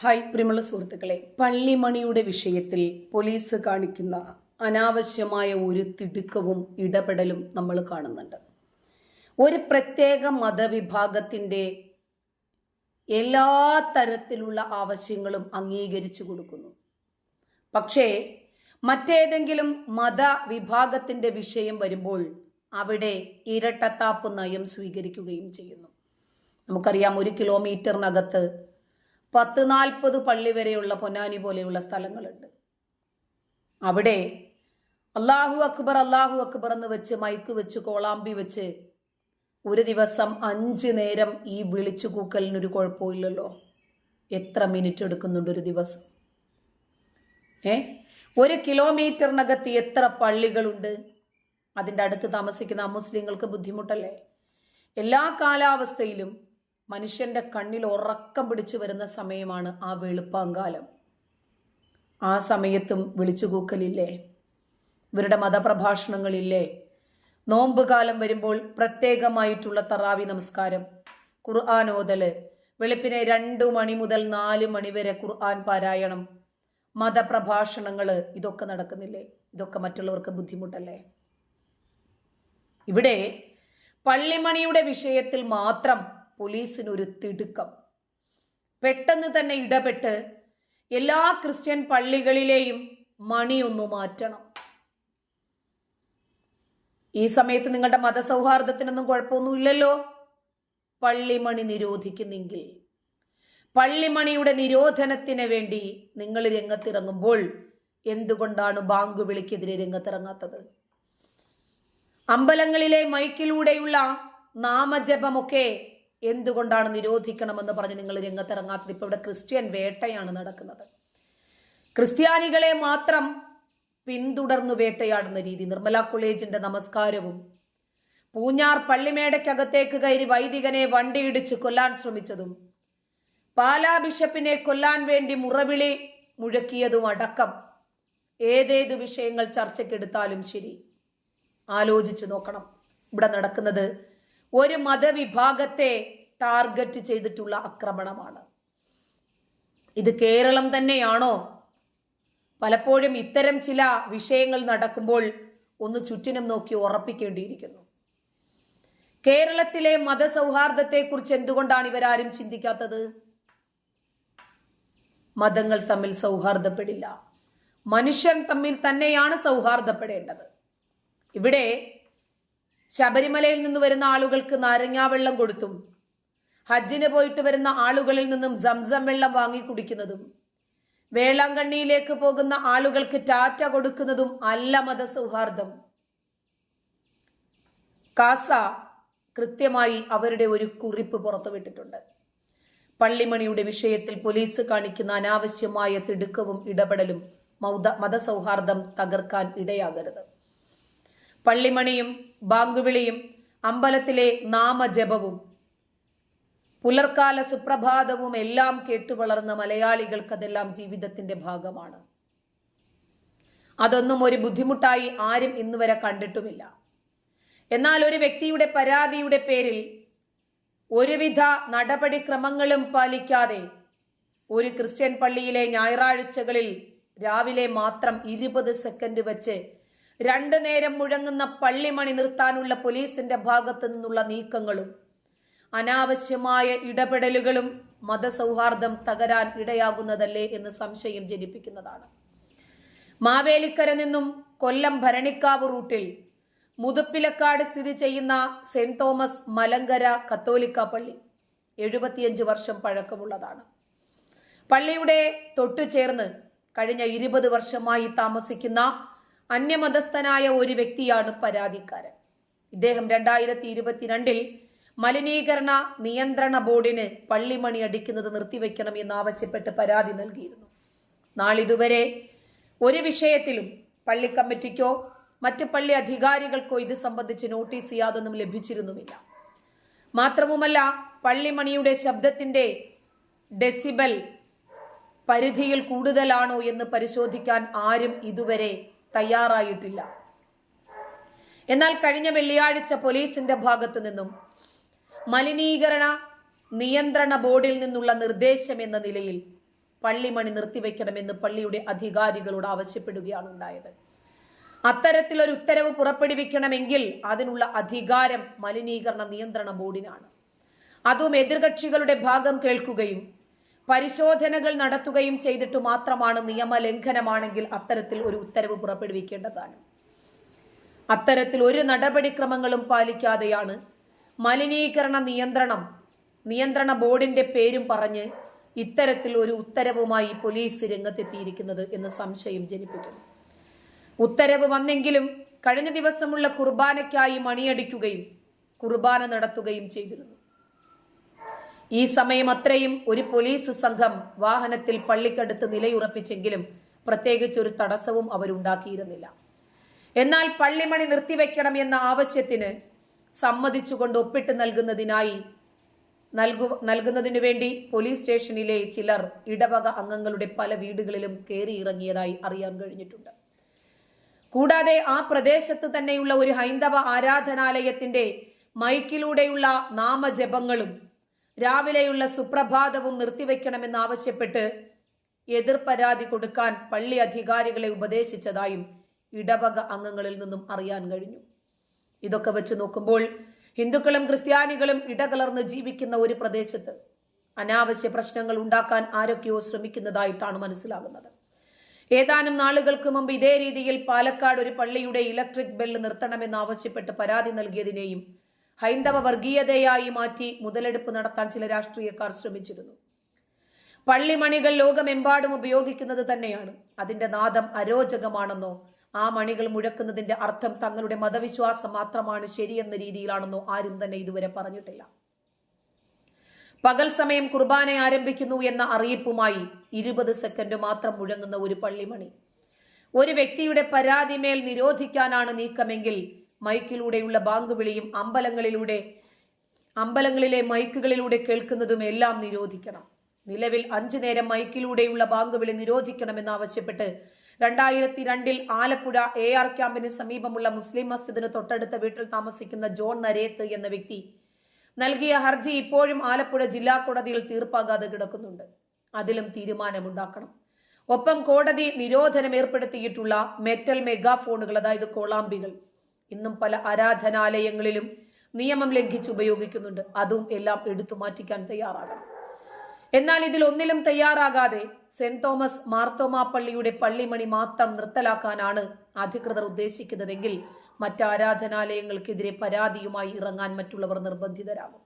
Hi പ്രിയമുള്ള സുഹൃത്തുക്കളെ. പള്ളിമണിയുടെ വിഷയത്തിൽ പോലീസ് കാണിക്കുന്ന അനാവശ്യമായ ഒരു തിടുക്കവും ഇടപെടലും നമ്മൾ കാണുന്നുണ്ട്. ഒരു പ്രത്യേക മതവിഭാഗത്തിന്റെ എല്ലാ തരത്തിലുള്ള ആവശ്യങ്ങളും അംഗീകരിച്ചു കൊടുക്കുന്നു. പക്ഷേ മറ്റേതെങ്കിലും മതവിഭാഗത്തിന്റെ വിഷയം വരുമ്പോൾ അവിടെ ഇരട്ടത്താപ്പ് നയം സ്വീകരിക്കുകയും ചെയ്യുന്നു. നമുക്കറിയാം ഒരു കിലോമീറ്ററിനകത്ത് പത്ത് നാൽപ്പത് പള്ളി വരെയുള്ള പൊന്നാനി പോലെയുള്ള സ്ഥലങ്ങളുണ്ട്. അവിടെ അള്ളാഹു അക്ബർ അള്ളാഹു അക്ബർ എന്ന് വെച്ച് മൈക്ക് വെച്ച് കോളാമ്പി വെച്ച് ഒരു ദിവസം അഞ്ച് നേരം ഈ വിളിച്ചു കൂക്കലിനൊരു കുഴപ്പമില്ലല്ലോ. എത്ര മിനിറ്റ് എടുക്കുന്നുണ്ട് ഒരു ദിവസം? ഏ? ഒരു കിലോമീറ്ററിനകത്ത് എത്ര പള്ളികളുണ്ട്? അതിന്റെ അടുത്ത് താമസിക്കുന്ന മുസ്ലിങ്ങൾക്ക് ബുദ്ധിമുട്ടല്ലേ? എല്ലാ കാലാവസ്ഥയിലും മനുഷ്യന്റെ കണ്ണിൽ ഉറക്കം പിടിച്ചു വരുന്ന സമയമാണ് ആ വെളുപ്പാങ്കാലം. ആ സമയത്തും വിളിച്ചുകൂക്കലില്ലേ? ഇവരുടെ മതപ്രഭാഷണങ്ങളില്ലേ? നോമ്പുകാലം വരുമ്പോൾ പ്രത്യേകമായിട്ടുള്ള തറാവി നമസ്കാരം ഖുർആൻ ഓതൽ വെളുപ്പിനെ രണ്ടു മണി മുതൽ നാല് മണി വരെ ഖുർആൻ പാരായണം. മതപ്രഭാഷണങ്ങൾ ഇതൊക്കെ നടക്കുന്നില്ലേ? ഇതൊക്കെ മറ്റുള്ളവർക്ക് ബുദ്ധിമുട്ടല്ലേ? ഇവിടെ പള്ളിമണിയുടെ വിഷയത്തിൽ മാത്രം പോലീസിനൊരു തിടുക്കം. പെട്ടെന്ന് തന്നെ ഇടപെട്ട് എല്ലാ ക്രിസ്ത്യൻ പള്ളികളിലെയും മണിയൊന്നു മാറ്റണം. ഈ സമയത്ത് നിങ്ങളുടെ മതസൗഹാർദ്ദത്തിനൊന്നും കുഴപ്പമൊന്നുമില്ലല്ലോ? പള്ളിമണി നിരോധിക്കുന്നെങ്കിൽ. പള്ളിമണിയുടെ നിരോധനത്തിന് വേണ്ടി നിങ്ങൾ രംഗത്തിറങ്ങുമ്പോൾ എന്തുകൊണ്ടാണ് ബാങ്ക് വിളിക്കെതിരെ രംഗത്തിറങ്ങാത്തത്? അമ്പലങ്ങളിലെ മൈക്കിലൂടെയുള്ള നാമജപമൊക്കെ എന്തുകൊണ്ടാണ് നിരോധിക്കണമെന്ന് പറഞ്ഞ് നിങ്ങൾ രംഗത്തിറങ്ങാത്തത്? ഇപ്പോൾ ഇവിടെ ക്രിസ്ത്യൻ വേട്ടയാണ് നടക്കുന്നത്. ക്രിസ്ത്യാനികളെ മാത്രം പിന്തുടർന്നു വേട്ടയാടുന്ന രീതി നിർമ്മല കോളേജിന്റെ നമസ്കാരവും പൂഞ്ഞാർ പള്ളിമേടയ്ക്കകത്തേക്ക് കയറി വൈദികനെ വണ്ടിയിടിച്ച് കൊല്ലാൻ ശ്രമിച്ചതും പാലാ ബിഷപ്പിനെ കൊല്ലാൻ വേണ്ടി മുറവിളി മുഴക്കിയതും അടക്കം ഏതേതു വിഷയങ്ങൾ ചർച്ചയ്ക്കെടുത്താലും ശരി ആലോചിച്ചു നോക്കണം. ഇവിടെ നടക്കുന്നത് ഒരു മതവിഭാഗത്തെ ടാർഗറ്റ് ചെയ്തിട്ടുള്ള ആക്രമണമാണ്. ഇത് കേരളം തന്നെയാണോ? പലപ്പോഴും ഇത്തരം ചില വിഷയങ്ങൾ നടക്കുമ്പോൾ ഒന്ന് ചുറ്റിനും നോക്കി ഉറപ്പിക്കേണ്ടിയിരിക്കുന്നു. കേരളത്തിലെ മതസൗഹാർദ്ദത്തെക്കുറിച്ച് എന്തുകൊണ്ടാണ് ഇവരാരും ചിന്തിക്കാത്തത്? മതങ്ങൾ തമ്മിൽ സൗഹാർദ്ദപ്പെടില്ല. മനുഷ്യൻ തമ്മിൽ തന്നെയാണ് സൗഹാർദ്ദപ്പെടേണ്ടത്. ഇവിടെ ശബരിമലയിൽ നിന്ന് വരുന്ന ആളുകൾക്ക് നാരങ്ങാവെള്ളം കൊടുത്തും ഹജ്ജിന് പോയിട്ട് വരുന്ന ആളുകളിൽ നിന്നും സംസം വെള്ളം വാങ്ങി കുടിക്കുന്നതും വേളാങ്കണ്ണിയിലേക്ക് പോകുന്ന ആളുകൾക്ക് ടാറ്റ കൊടുക്കുന്നതും അല്ല മതസൗഹാർദ്ദം. കാസ കൃത്യമായി അവരുടെ ഒരു കുറിപ്പ് പുറത്തുവിട്ടിട്ടുണ്ട്. പള്ളിമണിയുടെ വിഷയത്തിൽ പോലീസ് കാണിക്കുന്ന അനാവശ്യമായ തിടുക്കവും ഇടപെടലും മൗത മതസൗഹാർദ്ദം തകർക്കാൻ ഇടയാകരുത്. പള്ളിമണിയും ബാങ്കുവിളിയും അമ്പലത്തിലെ നാമജപവും പുലർക്കാല സുപ്രഭാതവും എല്ലാം കേട്ടു വളർന്ന മലയാളികൾക്ക് അതെല്ലാം ജീവിതത്തിന്റെ ഭാഗമാണ്. അതൊന്നും ഒരു ബുദ്ധിമുട്ടായി ആരും ഇന്നുവരെ കണ്ടിട്ടുമില്ല. എന്നാൽ ഒരു വ്യക്തിയുടെ പരാതിയുടെ പേരിൽ ഒരുവിധ നടപടിക്രമങ്ങളും പാലിക്കാതെ ഒരു ക്രിസ്ത്യൻ പള്ളിയിലെ ഞായറാഴ്ചകളിൽ രാവിലെ മാത്രം ഇരുപത് സെക്കൻഡ് വെച്ച് രണ്ടു നേരം മുഴങ്ങുന്ന പള്ളിമണി നിർത്താനുള്ള പോലീസിന്റെ ഭാഗത്തു നിന്നുള്ള നീക്കങ്ങളും അനാവശ്യമായ ഇടപെടലുകളും മതസൗഹാർദ്ദം തകരാൻ ഇടയാകുന്നതല്ലേ എന്ന് സംശയം ജനിപ്പിക്കുന്നതാണ്. മാവേലിക്കര നിന്നും കൊല്ലം ഭരണിക്കാവ് റൂട്ടിൽ മുതുപ്പിലക്കാട് സ്ഥിതി ചെയ്യുന്ന സെന്റ് തോമസ് മലങ്കര കത്തോലിക്ക പള്ളി എഴുപത്തിയഞ്ച് വർഷം പഴക്കമുള്ളതാണ്. പള്ളിയുടെ തൊട്ടു ചേർന്ന് കഴിഞ്ഞ ഇരുപത് വർഷമായി താമസിക്കുന്ന അന്യമതസ്ഥനായ ഒരു വ്യക്തിയാണ് പരാതിക്കാരൻ. ഇദ്ദേഹം രണ്ടായിരത്തി ഇരുപത്തിരണ്ടിൽ മലിനീകരണ നിയന്ത്രണ ബോർഡിന് പള്ളിമണി അടിക്കുന്നത് നിർത്തിവെക്കണം എന്നാവശ്യപ്പെട്ട് പരാതി നൽകിയിരുന്നു. നാളിതുവരെ ഒരു വിഷയത്തിലും പള്ളി കമ്മിറ്റിക്കോ മറ്റ് പള്ളി അധികാരികൾക്കോ ഇത് സംബന്ധിച്ച് നോട്ടീസ് യാതൊന്നും ലഭിച്ചിരുന്നുമില്ല. മാത്രവുമല്ല പള്ളിമണിയുടെ ശബ്ദത്തിന്റെ ഡെസിബൽ പരിധിയിൽ കൂടുതലാണോ എന്ന് പരിശോധിക്കാൻ ആരും ഇതുവരെ തയ്യാറായിട്ടില്ല. എന്നാൽ കഴിഞ്ഞ വെള്ളിയാഴ്ച പോലീസിന്റെ ഭാഗത്തു നിന്നും മലിനീകരണ നിയന്ത്രണ ബോർഡിൽ നിന്നുള്ള നിർദ്ദേശം എന്ന നിലയിൽ പള്ളിമണി നിർത്തിവെക്കണമെന്ന് പള്ളിയുടെ അധികാരികളോട് ആവശ്യപ്പെടുകയാണ് ഉണ്ടായത്. അത്തരത്തിലൊരു ഉത്തരവ് പുറപ്പെടുവിക്കണമെങ്കിൽ അതിനുള്ള അധികാരം മലിനീകരണ നിയന്ത്രണ ബോർഡിനാണ്. അതും എതിർകക്ഷികളുടെ ഭാഗം കേൾക്കുകയും പരിശോധനകൾ നടത്തുകയും ചെയ്തിട്ട് മാത്രമാണ് നിയമലംഘനമാണെങ്കിൽ അത്തരത്തിൽ ഒരു ഉത്തരവ് പുറപ്പെടുവിക്കേണ്ടതാണ്. അത്തരത്തിൽ ഒരു നടപടിക്രമങ്ങളും പാലിക്കാതെയാണ് മലിനീകരണ നിയന്ത്രണം നിയന്ത്രണ ബോർഡിന്റെ പേരും പറഞ്ഞ് ഇത്തരത്തിൽ ഒരു ഉത്തരവുമായി പോലീസ് രംഗത്തെത്തിയിരിക്കുന്നത് എന്ന് സംശയം ജനിപ്പിക്കുന്നു. ഉത്തരവ് വന്നെങ്കിലും കഴിഞ്ഞ ദിവസമുള്ള കുർബാനയ്ക്കായി മണിയടിക്കുകയും കുർബാന നടത്തുകയും ചെയ്തിരുന്നു. ഈ സമയം അത്രയും ഒരു പോലീസ് സംഘം വാഹനത്തിൽ പള്ളിക്കടുത്ത് നിലയുറപ്പിച്ചെങ്കിലും പ്രത്യേകിച്ച് ഒരു തടസ്സവും അവരുണ്ടാക്കിയിരുന്നില്ല. എന്നാൽ പള്ളിമണി നിർത്തിവെക്കണം എന്ന ആവശ്യത്തിന് സമ്മതിച്ചുകൊണ്ട് ഒപ്പിട്ട് നൽകുന്നതിനായി നൽകു നൽകുന്നതിനു വേണ്ടി പോലീസ് സ്റ്റേഷനിലെ ചിലർ ഇടവക അംഗങ്ങളുടെ പല വീടുകളിലും കയറി ഇറങ്ങിയതായി അറിയാൻ കഴിഞ്ഞിട്ടുണ്ട്. കൂടാതെ ആ പ്രദേശത്ത് തന്നെയുള്ള ഒരു ഹൈന്ദവ ആരാധനാലയത്തിന്റെ മൈക്കിലൂടെയുള്ള നാമജപങ്ങളും രാവിലെയുള്ള സുപ്രഭാതവും നിർത്തിവെക്കണമെന്നാവശ്യപ്പെട്ട് എതിർ പരാതി കൊടുക്കാൻ പള്ളി അധികാരികളെ ഉപദേശിച്ചതായും ഇടവക അംഗങ്ങളിൽ നിന്നും അറിയാൻ കഴിഞ്ഞു. ഇതൊക്കെ വെച്ച് നോക്കുമ്പോൾ ഹിന്ദുക്കളും ക്രിസ്ത്യാനികളും ഇടകലർന്ന് ജീവിക്കുന്ന ഒരു പ്രദേശത്ത് അനാവശ്യ പ്രശ്നങ്ങൾ ഉണ്ടാക്കാൻ ആരൊക്കെയോ ശ്രമിക്കുന്നതായിട്ടാണ് മനസ്സിലാകുന്നത്. ഏതാനും നാളുകൾക്ക് മുമ്പ് ഇതേ രീതിയിൽ പാലക്കാട് ഒരു പള്ളിയുടെ ഇലക്ട്രിക് ബെല്ല് നിർത്തണമെന്നാവശ്യപ്പെട്ട് പരാതി നൽകിയതിനെയും ഹൈന്ദവ വർഗീയതയായി മാറ്റി മുതലെടുപ്പ് നടത്താൻ ചില രാഷ്ട്രീയക്കാർ ശ്രമിച്ചിരുന്നു. പള്ളിമണികൾ ലോകമെമ്പാടും ഉപയോഗിക്കുന്നത് തന്നെയാണ്. അതിന്റെ നാദം അരോചകമാണെന്നോ ആ മണികൾ മുഴക്കുന്നതിന്റെ അർത്ഥം തങ്ങളുടെ മതവിശ്വാസം മാത്രമാണ് ശരിയെന്ന രീതിയിലാണെന്നോ ആരും തന്നെ ഇതുവരെ പറഞ്ഞിട്ടില്ല. പകൽ സമയം കുർബാന ആരംഭിക്കുന്നു എന്ന അറിയിപ്പുമായി ഇരുപത് സെക്കൻഡ് മാത്രം മുഴങ്ങുന്ന ഒരു പള്ളിമണി. ഒരു വ്യക്തിയുടെ പരാതിമേൽ നിരോധിക്കാനാണ് നീക്കമെങ്കിൽ മൈക്കിലൂടെയുള്ള ബാങ്ക് വിളിയും അമ്പലങ്ങളിലൂടെ അമ്പലങ്ങളിലെ മൈക്കുകളിലൂടെ കേൾക്കുന്നതും എല്ലാം നിരോധിക്കണം. നിലവിൽ അഞ്ചു നേരം മൈക്കിലൂടെയുള്ള ബാങ്ക് വിളി നിരോധിക്കണമെന്നാവശ്യപ്പെട്ട് രണ്ടായിരത്തി രണ്ടിൽ ആലപ്പുഴ എ ആർ ക്യാമ്പിന് സമീപമുള്ള മുസ്ലിം മസ്ജിദിന് തൊട്ടടുത്ത വീട്ടിൽ താമസിക്കുന്ന ജോൺ നരേത്ത് എന്ന വ്യക്തി നൽകിയ ഹർജി ഇപ്പോഴും ആലപ്പുഴ ജില്ലാ കോടതിയിൽ തീർപ്പാകാതെ കിടക്കുന്നുണ്ട്. അതിലും തീരുമാനമുണ്ടാക്കണം. ഒപ്പം കോടതി നിരോധനം ഏർപ്പെടുത്തിയിട്ടുള്ള മെറ്റൽ മെഗാഫോണുകൾ അതായത് കോളാമ്പികൾ ഇന്നും പല ആരാധനാലയങ്ങളിലും നിയമം ലംഘിച്ച് ഉപയോഗിക്കുന്നുണ്ട്. അതും എല്ലാം എടുത്തു മാറ്റിക്കാൻ തയ്യാറാകണം. എന്നാൽ ഇതിൽ ഒന്നിലും തയ്യാറാകാതെ സെന്റ് തോമസ് മാർത്തോമാ പള്ളിയുടെ പള്ളിമണി മാത്രം നിർത്തലാക്കാനാണ് അധികൃതർ ഉദ്ദേശിക്കുന്നതെങ്കിൽ മറ്റ് ആരാധനാലയങ്ങൾക്കെതിരെ പരാതിയുമായി ഇറങ്ങാൻ മറ്റുള്ളവർ നിർബന്ധിതരാകും.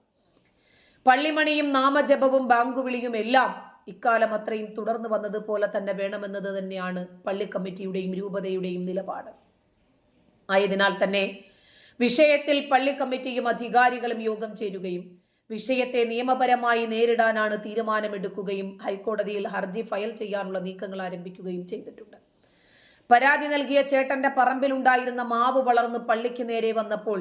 പള്ളിമണിയും നാമജപവും ബാങ്കുവിളിയും എല്ലാം ഇക്കാലം അത്രയും തുടർന്നു വന്നതുപോലെ തന്നെ വേണമെന്നത് തന്നെയാണ് പള്ളി കമ്മിറ്റിയുടെയും രൂപതയുടെയും നിലപാട്. ആയതിനാൽ തന്നെ വിഷയത്തിൽ പള്ളി കമ്മിറ്റിയും അധികാരികളും യോഗം ചേരുകയും വിഷയത്തെ നിയമപരമായി നേരിടാനാണ് തീരുമാനമെടുക്കുകയും ഹൈക്കോടതിയിൽ ഹർജി ഫയൽ ചെയ്യാനുള്ള നീക്കങ്ങൾ ആരംഭിക്കുകയും ചെയ്തിട്ടുണ്ട്. പരാതി നൽകിയ ചേട്ടന്റെ പറമ്പിലുണ്ടായിരുന്ന മാവ് വളർന്ന് പള്ളിക്ക് നേരെ വന്നപ്പോൾ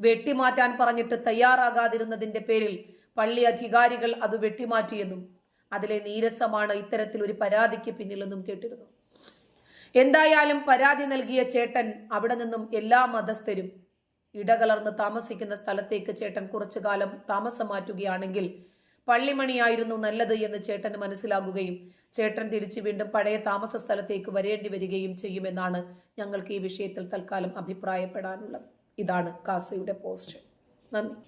വെട്ടിമാറ്റാൻ പറഞ്ഞിട്ട് തയ്യാറാകാതിരുന്നതിന്റെ പേരിൽ പള്ളി അധികാരികൾ അത് വെട്ടിമാറ്റിയെന്നും അതിലെ നീരസമാണ് ഇത്തരത്തിൽ ഒരു പരാതിക്ക് പിന്നിലെന്നും കേട്ടിരുന്നു. എന്തായാലും പരാതി നൽകിയ ചേട്ടൻ അവിടെ നിന്നും എല്ലാ മതസ്ഥരും ഇടകലർന്ന് താമസിക്കുന്ന സ്ഥലത്തേക്ക് ചേട്ടൻ കുറച്ചു കാലം താമസം മാറ്റുകയാണെങ്കിൽ പള്ളിമണിയായിരുന്നു നല്ലത് എന്ന് ചേട്ടന് മനസ്സിലാകുകയും ചേട്ടൻ തിരിച്ചു വീണ്ടും പഴയ താമസ സ്ഥലത്തേക്ക് വരേണ്ടി വരികയും ചെയ്യുമെന്നാണ് ഞങ്ങൾക്ക് ഈ വിഷയത്തിൽ തൽക്കാലം അഭിപ്രായപ്പെടാനുള്ളത്. ഇതാണ് കാസയുടെ പോസ്റ്റ്. നന്ദി.